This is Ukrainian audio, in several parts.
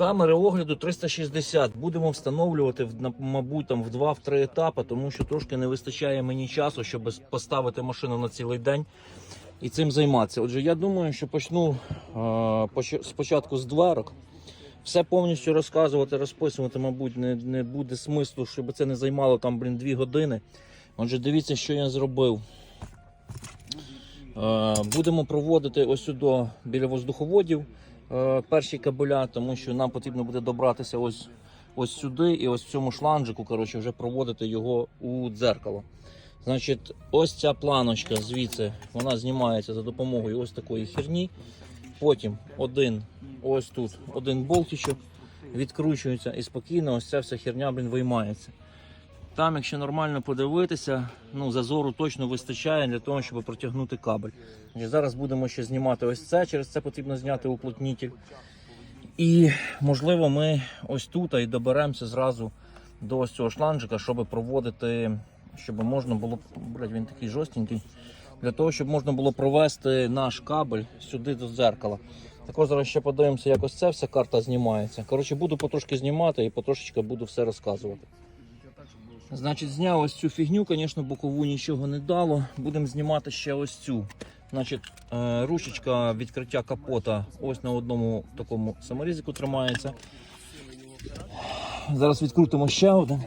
Камери огляду 360. Будемо встановлювати, мабуть, там в 2-3 етапи, тому що трошки не вистачає мені часу, щоб поставити машину на цілий день і цим займатися. Отже, я думаю, що почну спочатку з дверок. Все повністю розказувати, розписувати, мабуть, не, не буде смислу, щоб це не займало там, блін, 2 години. Отже, дивіться, що я зробив. Будемо проводити ось сюди біля воздуховодів перші кабеля, тому що нам потрібно буде добратися ось, ось сюди і ось в цьому шланжику, коротше, вже проводити його у дзеркало. Значить, ось ця планочка звідси вона знімається за допомогою ось такої херні. Потім один ось тут один болтичок відкручується і спокійно ось ця вся херня блін, виймається. Там, якщо нормально подивитися, ну зазору точно вистачає для того, щоб протягнути кабель. Зараз будемо ще знімати ось це, через це потрібно зняти уплотнітель. І можливо ми ось тут і доберемося зразу до ось цього шланжика, щоб проводити, щоб можна було, блядь, він такий жорстенький, для того, щоб можна було провести наш кабель сюди до дзеркала. Також зараз ще подивимося, як ось ця вся карта знімається. Коротше, буду потрошки знімати і потрошечки буду все розказувати. Значить, зняв ось цю фігню, звісно, бокову нічого не дало. Будемо знімати ще ось цю. Значить, е, ручечка відкриття капота ось на одному такому саморізику тримається. Зараз відкрутимо ще один.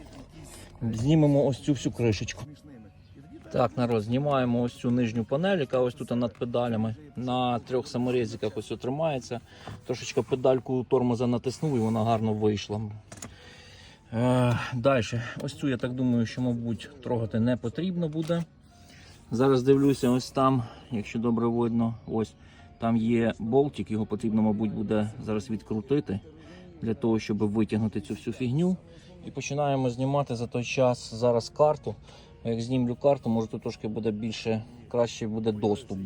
Знімемо ось цю всю кришечку. Так, народ, знімаємо ось цю нижню панель, яка ось тут над педалями. На трьох саморізиках ось тримається. Трошечки педальку тормоза натиснув і вона гарно вийшла. Е, Далі, ось цю я так думаю, що, мабуть, трогати не потрібно буде. Зараз дивлюся, ось там, якщо добре видно, ось там є болтик, його потрібно, мабуть, буде зараз відкрутити для того, щоб витягнути цю всю фігню. І починаємо знімати за той час зараз карту. Як знімлю карту, може тут трошки буде більше, краще буде доступ.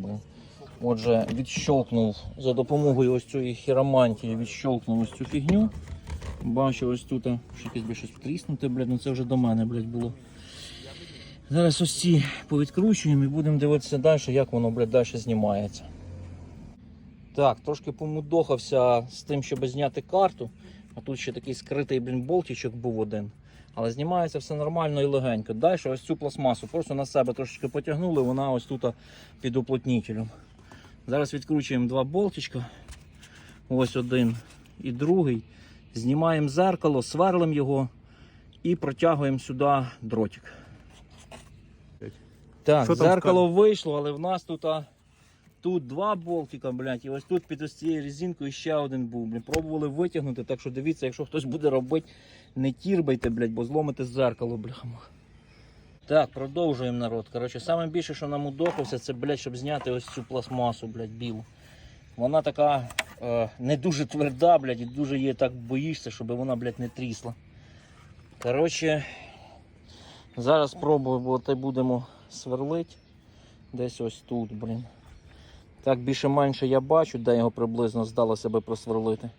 Отже, відщолкнув за допомогою ось цієї хіромантії, відщолкнув ось цю фігню. Бачу, ось тут що якесь би щось тріснути, блядь, ну це вже до мене, блядь, було. Зараз ось ці повідкручуємо і будемо дивитися далі, як воно, блядь, далі знімається. Так, трошки помудохався з тим, щоб зняти карту. А тут ще такий скритий, блін, болтичок був один. Але знімається все нормально і легенько. Далі ось цю пластмасу просто на себе трошечки потягнули, вона ось тут під уплотнітелем. Зараз відкручуємо два болтичка. Ось один і другий. Знімаємо зеркало, сверлимо його і протягуємо сюди дротик. Так, Що там зеркало вийшло, але в нас тут, а, тут два болтика, блядь, і ось тут під ось цією резинкою ще один був. Блін. Пробували витягнути, так що дивіться, якщо хтось буде робити, не тірбайте, блядь, бо зломите зеркало, бляха. Так, продовжуємо народ. Коротше, саме більше, що нам удохався, це, блядь, щоб зняти ось цю пластмасу, блядь, білу. Вона така не дуже тверда, блядь, і дуже її так боїшся, щоб вона, блядь, не трісла. Коротше, зараз пробуємо, та й будемо сверлити. Десь ось тут, блін. Так більше-менше я бачу, де його приблизно здало себе просверлити.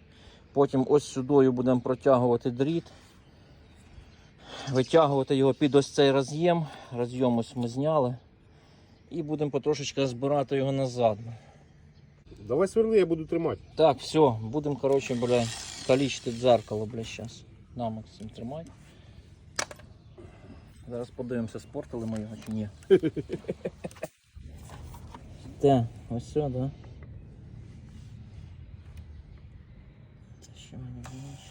Потім ось сюдою будемо протягувати дріт. Витягувати його під ось цей роз'єм. Роз'єм ось ми зняли. І будемо потрошечки збирати його назад. Давай сверли, я буду тримати. Так, все, будемо, коротше, бля, калічити дзеркало, бля, зараз. На, Максим, тримай. Зараз подивимося, спортили ми його чи ні. Так, ось все, да. Це що мені більше?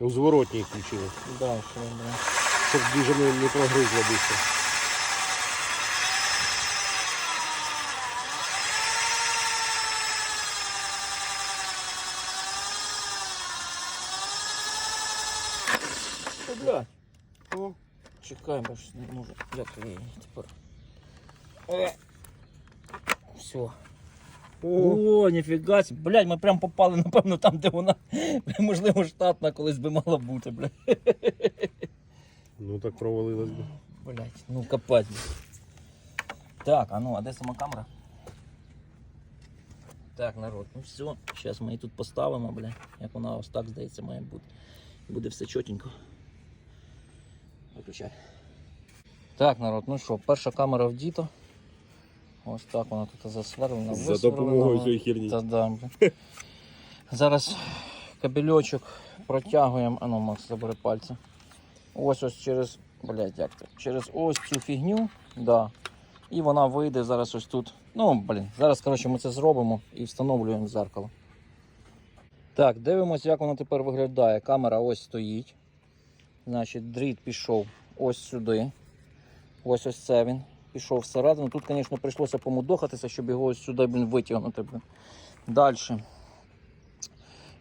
У зворотній включили, Да, що, бля. щоб дуже не, не прогризло більше. О, бля. О, чекай, бо ж не можу. Як я її тепер. Е. Все. О, ніфіга сі. Блядь, ми прям попали, напевно, там, де вона, можливо, штатна колись би мала бути, блядь. Ну так провалилось би. Блядь, ну капець. Так, а ну, а де сама камера? Так, народ, ну все, зараз ми її тут поставимо, блядь, як вона ось так, здається, має бути. буде все чотенько. Виключай. Так, народ, ну що, перша камера вдіта. Ось так вона тут засверлена. За допомогою цієї херні. Та да. Зараз кабельочок протягуємо. А ну, Макс, забери пальці. Ось ось через. Блять, як це? Через ось цю фігню. Да. І вона вийде зараз ось тут. Ну, блін, зараз, коротше, ми це зробимо і встановлюємо зеркало. Так, дивимося, як воно тепер виглядає. Камера ось стоїть. Значить, дріт пішов ось сюди. Ось ось це він. Пішов всередину. Тут, звісно, прийшлося помудохатися, щоб його ось сюди витягнути. Далі.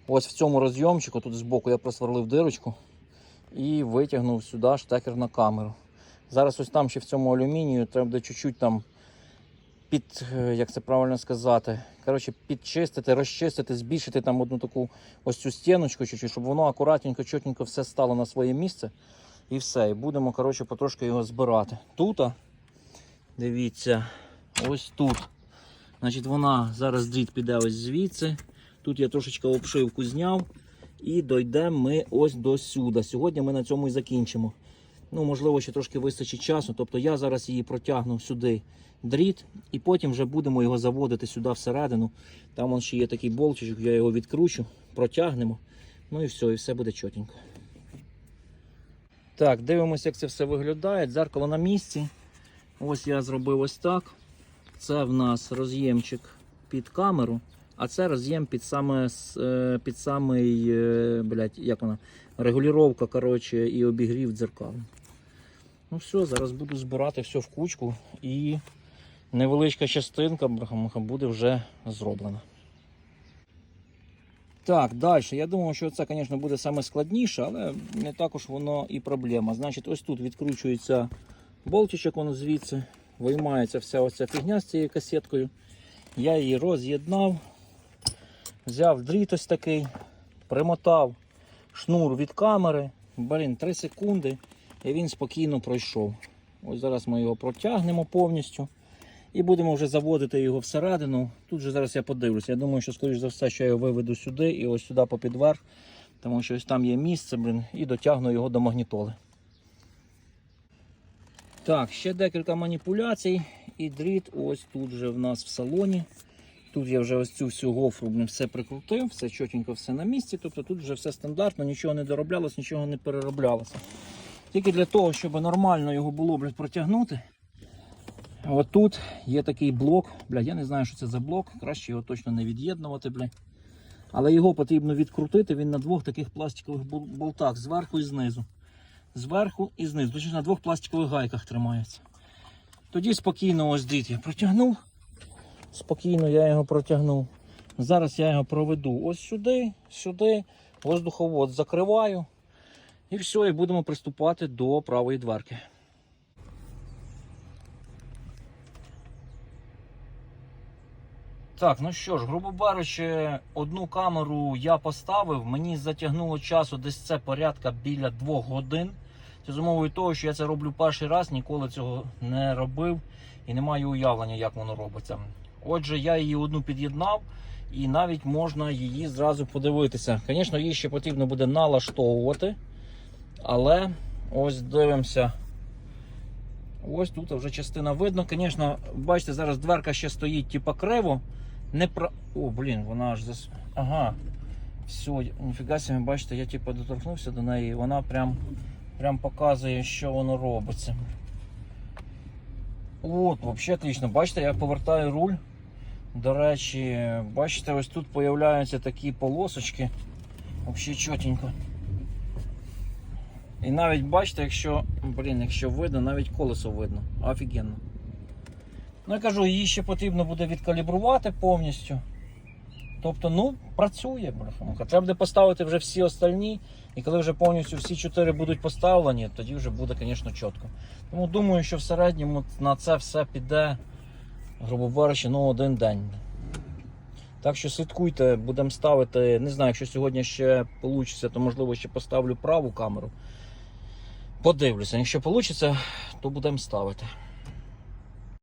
Ось в цьому розйомчику, тут збоку я просверлив дирочку і витягнув сюди штекер на камеру. Зараз ось там ще в цьому алюмінію треба буде чуть-чуть там під, е, як це правильно сказати, коротше, підчистити, розчистити, збільшити там одну таку ось цю стіночку, щоб воно акуратненько, чотенько все стало на своє місце. І все. І будемо коротше, потрошки його збирати. Тут, дивіться, ось тут. Значить, вона зараз дріт піде ось звідси. Тут я трошечки обшивку зняв. І дійдемо ми ось до сюди. Сьогодні ми на цьому і закінчимо. Ну, можливо, ще трошки вистачить часу. Тобто я зараз її протягну сюди дріт, і потім вже будемо його заводити сюди всередину. Там вон ще є такий болтичок, я його відкручу, протягнемо. Ну і все, і все буде чотенько. Так, дивимося, як це все виглядає. Дзеркало на місці. Ось я зробив ось так. Це в нас роз'ємчик під камеру, а це роз'єм під саме е, під самий, е, блядь, як вона, регулювання, коротше, і обігрів дзеркал. Ну все, зараз буду збирати все в кучку і невеличка частинка буде вже зроблена. Так, далі. Я думав, що це, звісно, буде саме складніше, але не також воно і проблема. Значить, ось тут відкручується болтичок, воно звідси, виймається вся оця фігня з цією касеткою. Я її роз'єднав, взяв дріт ось такий, примотав шнур від камери. Блін, 3 секунди, і він спокійно пройшов. Ось зараз ми його протягнемо повністю. І будемо вже заводити його всередину. Тут же зараз я подивлюся. Я думаю, що скоріш за все, що я його виведу сюди і ось сюди попід верх, тому що ось там є місце, блін, і дотягну його до магнітоли. Так, ще декілька маніпуляцій. І дріт ось тут же в нас в салоні. Тут я вже ось цю всю гофру все прикрутив, все чотенько, все на місці. Тобто тут вже все стандартно, нічого не дороблялось, нічого не перероблялося. Тільки для того, щоб нормально його було блін, протягнути. От тут є такий блок. Бля, я не знаю, що це за блок. Краще його точно не від'єднувати, бля. Але його потрібно відкрутити. Він на двох таких пластикових болтах зверху і знизу. Зверху і знизу. Точніше на двох пластикових гайках тримається. Тоді спокійно ось дріт я протягнув. Спокійно я його протягнув. Зараз я його проведу ось сюди, сюди, воздуховод закриваю. І все, і будемо приступати до правої дверки. Так, ну що ж, грубо беручи, одну камеру я поставив, мені затягнуло часу десь це порядка біля двох годин. Це з умовою того, що я це роблю перший раз, ніколи цього не робив і не маю уявлення, як воно робиться. Отже, я її одну під'єднав і навіть можна її зразу подивитися. Звісно, її ще потрібно буде налаштовувати, але ось дивимося. Ось тут вже частина видно. Звісно, бачите, зараз дверка ще стоїть типа криво. Не про... О, блін, вона аж зас... Ага. Все, ніфіга собі, бачите, я типу доторкнувся до неї, і вона прям, прям показує, що воно робиться. От, взагалі отлично. Бачите, я повертаю руль. До речі, бачите, ось тут появляються такі полосочки. Взагалі чотенько. І навіть бачите, якщо, блін, якщо видно, навіть колесо видно. Офігенно. Ну я кажу, її ще потрібно буде відкалібрувати повністю. Тобто, ну, працює, бляха. Треба буде поставити вже всі остальні. І коли вже повністю всі чотири будуть поставлені, тоді вже буде, звісно, чітко. Тому думаю, що в середньому на це все піде, грубо беручи, ну, один день. Так що слідкуйте, будемо ставити. Не знаю, якщо сьогодні ще вийде, то можливо ще поставлю праву камеру. Подивлюся, якщо вийде, то будемо ставити.